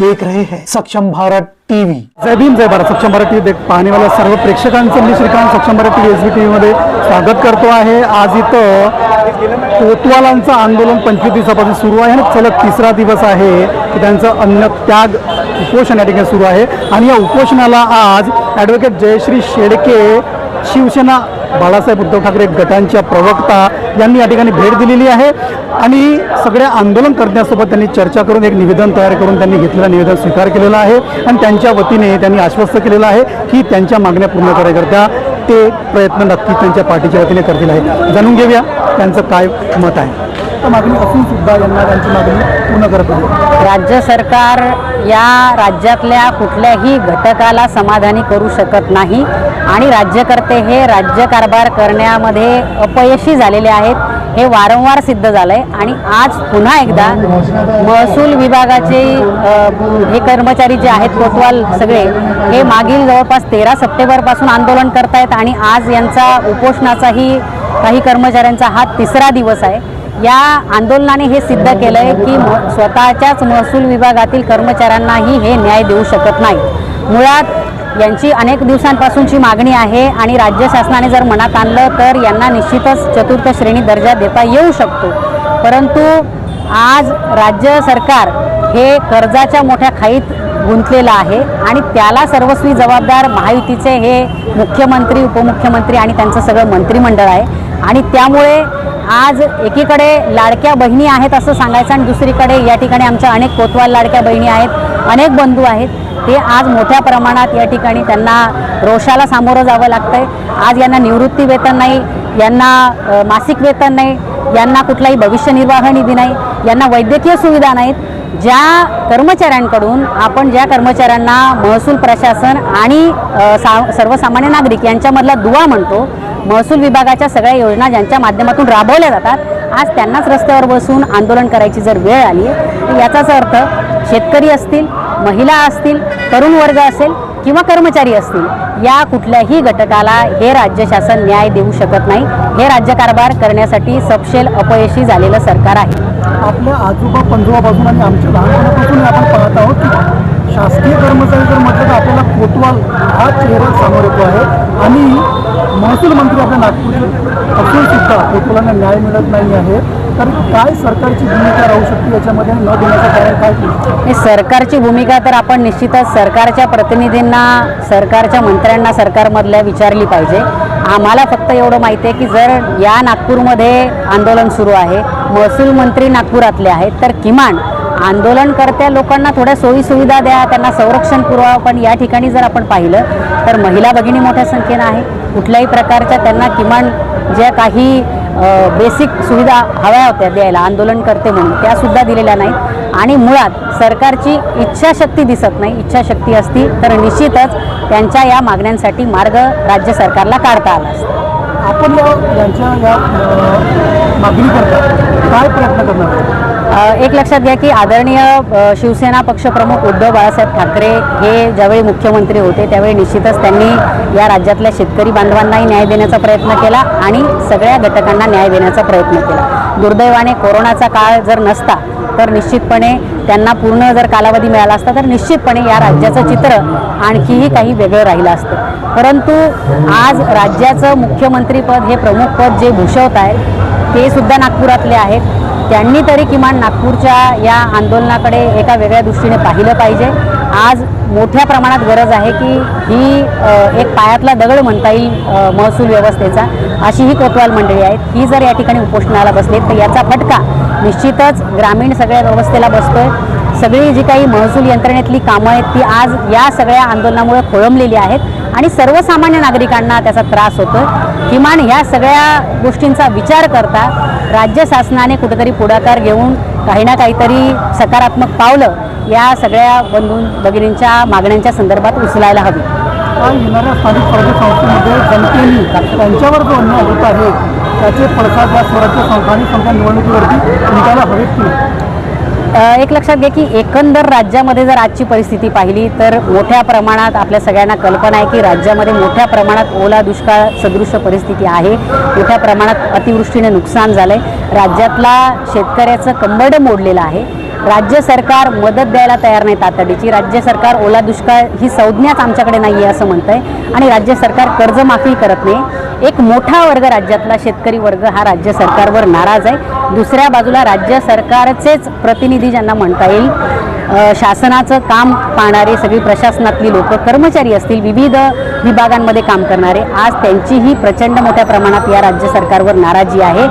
देख रहे हैं। सक्षम भारत टीवी। जय भीम जय भारत। सक्षम भारत टीव्ही देख पाहणेवाल्या सर्व प्रेक्षकांचं मी Shrikant Saksham Bharat TV S B T व्हीमध्ये स्वागत करतो आहे. आज इथं कोतवालांचं आंदोलन पंचवीस दिवसापासून सुरू आहे आणि सलग तिसरा दिवस आहे की त्यांचं अन्न त्याग उपोषण या ठिकाणी सुरू आहे. आणि या उपोषणाला आज ॲडव्होकेट जयश्री शेडके शिवसेना बाळासाहेब उद्धव ठाकरे गटांच्या प्रवक्ता यांनी या ठिकाणी भेट दिलेली आहे. आणि सगळ्या आंदोलन करण्यासोबत त्यांनी चर्चा करून एक निवेदन तयार करून त्यांनी घेतलेलं निवेदन स्वीकार केलेलं आहे. आणि त्यांच्या वतीने त्यांनी आश्वस्त केलेलं आहे की त्यांच्या मागण्या पूर्ण करण्याकरता ते प्रयत्न नक्कीच त्यांच्या पार्टीच्या वतीने करतील आहे. जाणून घेऊया त्यांचं काय मत आहे. तर मागणी असून सुद्धा यांना त्यांची मागणी पूर्ण करत आहे राज्य सरकार या राज्यातल्या कुठल्याही घटकाला समाधानी करू शकत नाही आणि राज्यकर्ते हे राज्यकारभार करण्यामध्ये अपयशी झालेले आहेत हे वारंवार सिद्ध झालं आहे आणि आज पुन्हा एकदा महसूल विभागाचे हे कर्मचारी जे आहेत कोतवाल सगळे हे मागील जवळपास तेरा सप्टेंबरपासून आंदोलन करतायत आणि आज यांचा उपोषणाचाही काही कर्मचाऱ्यांचा हा तिसरा दिवस आहे. या आंदोलनाने हे सिद्ध केलं आहे की म स्वतःच्याच महसूल विभागातील कर्मचाऱ्यांनाही हे न्याय देऊ शकत नाही. मुळात यांची अनेक दिवसांपासूनची मागणी आहे आणि राज्य शासनाने जर मनात आणलं तर यांना निश्चितच चतुर्थ श्रेणी दर्जा देता येऊ शकतो. परंतु आज राज्य सरकार हे कर्जाच्या मोठ्या खाईत गुंतलेलं आहे आणि त्याला सर्वस्वी जबाबदार महायुतीचे हे मुख्यमंत्री उपमुख्यमंत्री आणि त्यांचं सगळं मंत्रिमंडळ आहे. आणि त्यामुळे आज एकीकडे लाडक्या बहिणी आहेत असं सांगायचं आणि दुसरीकडे या ठिकाणी आमच्या अनेक कोतवाल लाडक्या बहिणी आहेत अनेक बंधू आहेत ते आज मोठ्या प्रमाणात या ठिकाणी त्यांना रोषाला सामोरं जावं लागतं आहे आज यांना निवृत्ती वेतन नाही यांना मासिक वेतन नाही यांना कुठलाही भविष्य निर्वाह निधी नाही यांना वैद्यकीय सुविधा नाहीत. ज्या कर्मचाऱ्यांकडून आपण ज्या कर्मचाऱ्यांना महसूल प्रशासन आणि सा सर्वसामान्य नागरिक यांच्यामधला दुवा म्हणतो महसूल विभागाच्या सगळ्या योजना ज्यांच्या माध्यमातून राबवल्या जातात आज त्यांनाच रस्त्यावर बसून आंदोलन करायची जर वेळ आली आहे तर याचाच अर्थ शेतकरी असतील महिला असतील तरुण वर्ग असेल किंवा कर्मचारी असतील या कुठल्याही घटकाला हे राज्य शासन न्याय देऊ शकत नाही. हे राज्यकारभार करण्यासाठी सपशेल अपयशी झालेलं सरकार आहे. आपल्या आजोबा पंजोबापासून आणि आमच्या लहानपणापासून आपण पाहत आहोत की शासकीय कर्मचारी जर म्हटलं तर आपल्याला कोतवाल हा चेहरा समोर येतो आहे. आणि महसूल मंत्री आपल्या नागपूरचे असून सुद्धा कोतवालांना न्याय मिळत नाही आहे. तर काय सरकारची भूमिका राहू शकते याच्यामध्ये न देण्याचं कारण काय सरकारची भूमिका तर आपण निश्चितच सरकारच्या प्रतिनिधींना सरकारच्या मंत्र्यांना सरकारमधल्या विचारली पाहिजे. आम्हाला फक्त एवढं माहिती आहे की जर या नागपूरमध्ये आंदोलन सुरू आहे महसूल मंत्री नागपुरातले आहेत. तर किमान आंदोलनकर्त्या लोकांना थोड्या सोयीसुविधा द्या त्यांना संरक्षण पुरवा पण या ठिकाणी जर आपण पाहिलं तर महिला भगिनी मोठ्या संख्येनं आहे. कुठल्याही प्रकारच्या त्यांना किमान ज्या काही बेसिक सुविधा हव्या होत्या द्यायला आंदोलन करते म्हणून त्यासुद्धा दिलेल्या नाहीत. आणि मुळात सरकारची इच्छाशक्ती दिसत नाही. इच्छाशक्ती असती तर निश्चितच त्यांच्या या मागण्यांसाठी मार्ग राज्य सरकारला काढता आला असता. आपण यांच्या या मागणी करता काय प्रयत्न करणार आहोत? एक लक्षात घ्या की आदरणीय शिवसेना पक्षप्रमुख उद्धव बाळासाहेब ठाकरे हे ज्यावेळी मुख्यमंत्री होते त्यावेळी निश्चितच त्यांनी या राज्यातल्या शेतकरी बांधवांनाही न्याय देण्याचा प्रयत्न केला आणि सगळ्या घटकांना न्याय देण्याचा प्रयत्न केला. दुर्दैवाने कोरोनाचा काळ जर नसता तर निश्चितपणे त्यांना पूर्ण जर कालावधी मिळाला असता तर निश्चितपणे या राज्याचं चित्र आणखीही काही वेगळं राहिलं असतं. परंतु आज राज्याचं मुख्यमंत्रीपद हे प्रमुख पद जे भूषवत आहेत ते सुद्धा नागपुरातले आहेत. त्यांनी तरी किमान नागपूरच्या या आंदोलनाकडे एका वेगळ्या दृष्टीने पाहिलं पाहिजे. आज मोठ्या प्रमाणात गरज आहे की ही एक पायातला दगड म्हणता येईल महसूल व्यवस्थेचा अशी ही कोतवाल मंडळी आहेत. ही जर या ठिकाणी उपोषणाला बसली तर याचा फटका निश्चितच ग्रामीण सगळ्या व्यवस्थेला बसतोय. सगळी जी काही महसूल यंत्रणेतली कामं आहेत ती आज या सगळ्या आंदोलनामुळे खोळंबलेली आहेत. आणि सर्वसामान्य नागरिकांना त्याचा त्रास होतो किमान ह्या सगळ्या गोष्टींचा विचार करता राज्य शासनाने कुठेतरी पुढाकार घेऊन काही ना काहीतरी सकारात्मक पावलं या सगळ्या बंधू भगिनींच्या मागण्यांच्या संदर्भात उचलायला हवी. येणाऱ्या स्थानिक स्वराज्य संस्थेमध्ये जनतेने त्यांच्यावर जो अन्याय होत आहे त्याचे पडसाद या स्वराज्य संस्थानिक संस्था निवडणुकीवरती निघायला हवेत की एक लक्षात घ्या की एकंदर राज्यामध्ये जर आजची परिस्थिती पाहिली तर मोठ्या प्रमाणात आपल्या सगळ्यांना कल्पना आहे की राज्यामध्ये मोठ्या प्रमाणात ओला दुष्काळ सदृश परिस्थिती आहे. मोठ्या प्रमाणात अतिवृष्टीने नुकसान झालं आहे राज्यातला शेतकऱ्याचं कंबरडं मोडलेलं आहे. राज्य सरकार मदत द्यायला तयार नाही तातडीची. राज्य सरकार ओला दुष्काळ ही संज्ञाच आमच्याकडे नाही आहे असं म्हणतं आहे आणि राज्य सरकार कर्जमाफी करत नाही. एक मोठा वर्ग राज्यातला शेतकरी वर्ग हा राज्य सरकारवर नाराज आहे. दुसऱ्या बाजूला राज्य सरकारचेच प्रतिनिधी ज्यांना म्हणता येईल शासनाचं काम पाहणारे सगळी प्रशासनातली लोक कर्मचारी असतील विविध विभागांमध्ये काम करणारे आज त्यांचीही प्रचंड मोठ्या प्रमाणात या राज्य सरकारवर नाराजी आहे.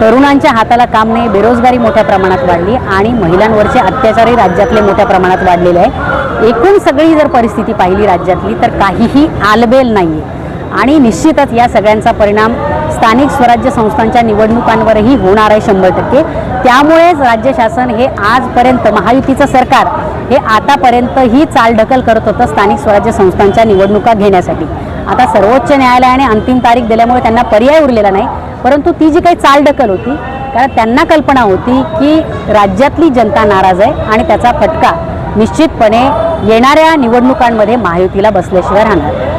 तरुणांच्या हाताला काम नाही बेरोजगारी मोठ्या प्रमाणात वाढली आणि महिलांवरचे अत्याचारही राज्यातले मोठ्या प्रमाणात वाढलेले आहे. एकूण सगळी जर परिस्थिती पाहिली राज्यातली तर काहीही आलबेल नाही आहे आणि निश्चितच या सगळ्यांचा परिणाम स्थानिक स्वराज्य संस्थांच्या निवडणुकांवरही होणार आहे शंभर टक्के. त्यामुळेच राज्य शासन हे आजपर्यंत महायुतीचं सरकार हे आतापर्यंत ही चालढकल करत होतं स्थानिक स्वराज्य संस्थांच्या निवडणुका घेण्यासाठी. आता सर्वोच्च न्यायालयाने अंतिम तारीख दिल्यामुळे त्यांना पर्याय उरलेला नाही परंतु ती जी काही चालढकल होती कारण त्यांना कल्पना होती की राज्यातली जनता नाराज आहे आणि त्याचा फटका निश्चितपणे येणाऱ्या निवडणुकांमध्ये महायुतीला बसल्याशिवाय राहणार.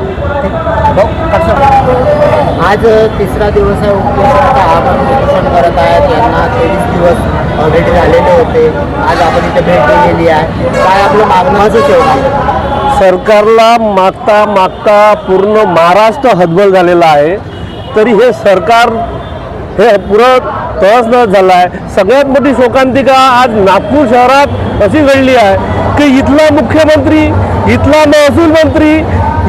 आज तिसरा दिवस आहे उपोषणाचा आपण उपोषण करत आहेत. यांना तेवीस दिवस ऑलरेडी झालेले होते आज आपण इथे भेट दिलेली आहे. काय आपलं मागणं? शेवटी. सरकारला मागता मागता पूर्ण महाराष्ट्र हतबल झालेला आहे. तरी हे सरकार हे पुरं तहस नहस झालं आहे सगळ्यात मोठी शोकांतिका आज नागपूर शहरात अशी घडली आहे की इथला मुख्यमंत्री इथला महसूल मंत्री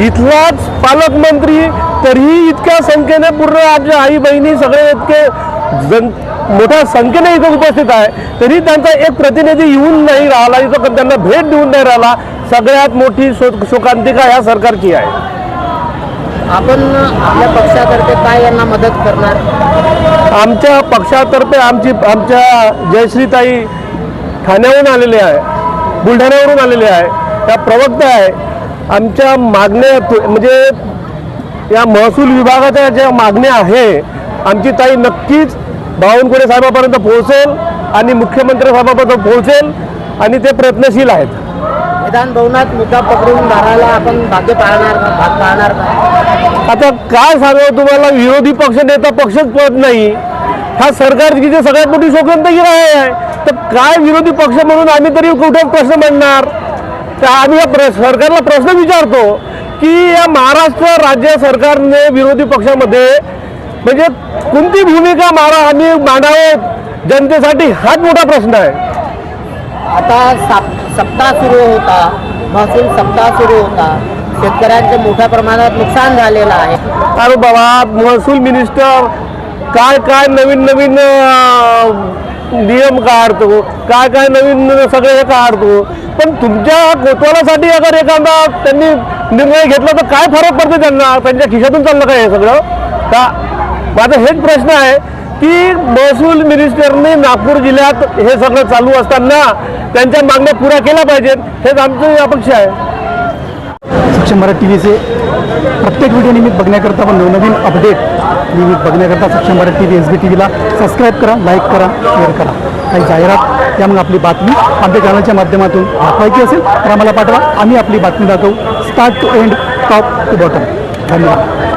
इथलाच पालकमंत्री तरीही इतक्या संख्येने पूर्ण आपल्या आई बहिणी सगळे इतके जन मोठ्या संख्येने इथं उपस्थित आहे. तरी त्यांचा एक प्रतिनिधी येऊन नाही राहिला इथं त्यांना भेट देऊन नाही राहिला. सगळ्यात मोठी शो शोकांतिका ह्या सरकारची आहे. आपण आपल्या पक्षातर्फे काय यांना मदत करणार? आमच्या पक्षातर्फे आमची आमच्या जयश्रीताई ठाण्याहून आलेले आहे बुलढाण्यावरून आलेले आहे. त्या प्रवक्ता आहे. आमच्या मागण्या म्हणजे या महसूल विभागाच्या ज्या मागण्या आहे आमची ताई नक्कीच बावनकुळे साहेबापर्यंत पोहोचेल आणि मुख्यमंत्री साहेबापर्यंत पोहोचेल आणि ते प्रयत्नशील आहेत. विधान भवनात मुद्दा पकडून धरायला आपण भाग्य पाळणार का? भाग पाळणार का? आता काय सांगावं तुम्हाला? विरोधी पक्ष नेता पक्षच पद नाही. हा सरकारची जी सगळ्यात मोठी शोकांतही आहे. तर काय विरोधी पक्ष म्हणून आम्ही तरी कुठे प्रश्न मांडणार? तर आम्ही या प्र सरकारला प्रश्न विचारतो की या महाराष्ट्र राज्य सरकारने विरोधी पक्षामध्ये म्हणजे कोणती भूमिका मारा आम्ही मांडावे? जनतेसाठी हाच मोठा प्रश्न आहे. आता साप सप्ताह सुरू होता. महसूल सप्ताह सुरू होता. शेतकऱ्यांचे मोठ्या प्रमाणात नुकसान झालेलं आहे. अरे बाबा महसूल मिनिस्टर काय काय नवीन नवीन नियम काढतो काय काय नवीन सगळे हे काढतो पण तुमच्या कोतवालासाठी अगर एखादा त्यांनी निर्णय घेतला तर काय फरक पडतो त्यांना? त्यांच्या खिशातून चाललं काय हे सगळं? का? माझा हेच प्रश्न आहे की महसूल मिनिस्टरने नागपूर जिल्ह्यात हे सगळं चालू असताना त्यांच्या मागण्या पुऱ्या केल्या पाहिजेत हेच आमची अपेक्षा आहे. मराठी टी व्हीचे प्रत्येक व्हिडिओ निमित्त बघण्याकरता व नवनवीन अपडेट नियमित बघण्याकरता Saksham Bharat T V S B T व्हीला subscribe करा लाईक करा शेअर करा. काही जाहिरात त्यामुळे मग आपली बातमी आमच्या चॅनलच्या माध्यमातून दाखवायची असेल तर आम्हाला पाठवा. आम्ही आपली बातमी दाखवू. Start to end top to bottom धन्यवाद.